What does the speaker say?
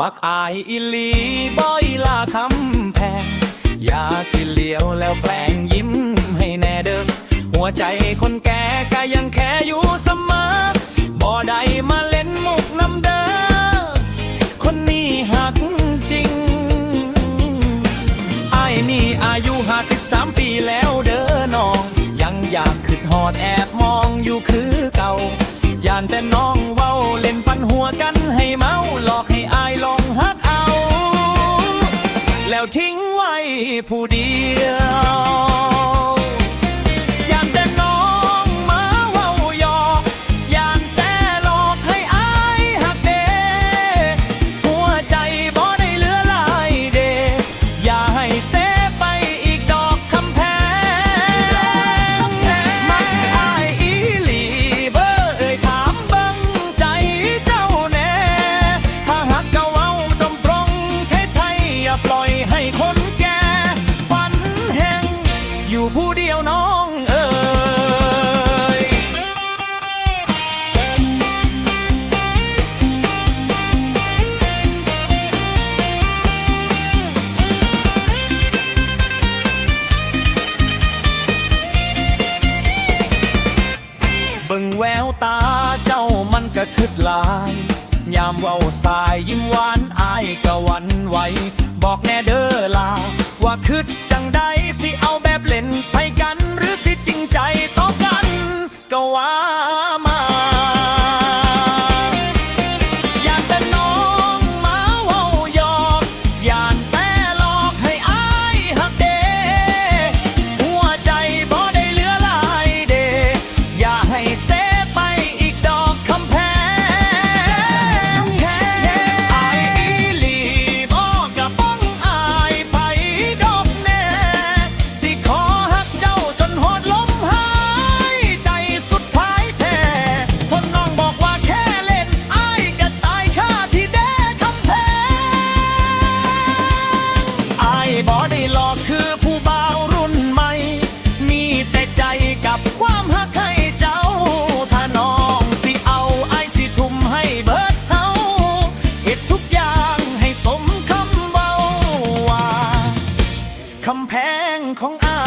มักอายอิลีบอยลาคำแพงยาสิเลียวแล้วแปลงยิ้มให้แน่เด้อหัวใจคนแก่ก็ยังแค่อยู่เสมอบ่ได้มาเล่นมุกน้ำเด้อคนนี้หักจริงอายนี่อายุห้าสิบสามปีแล้วเด้อน้อง ยังอยากขึ้นหอดแอบมองอยู่คือเก่าย่านแต่น้อง แล้วทิ้งไว้ผู้เดียว คืดลาย ยามเว้าสายยิ้มหวาน คำแพงของอา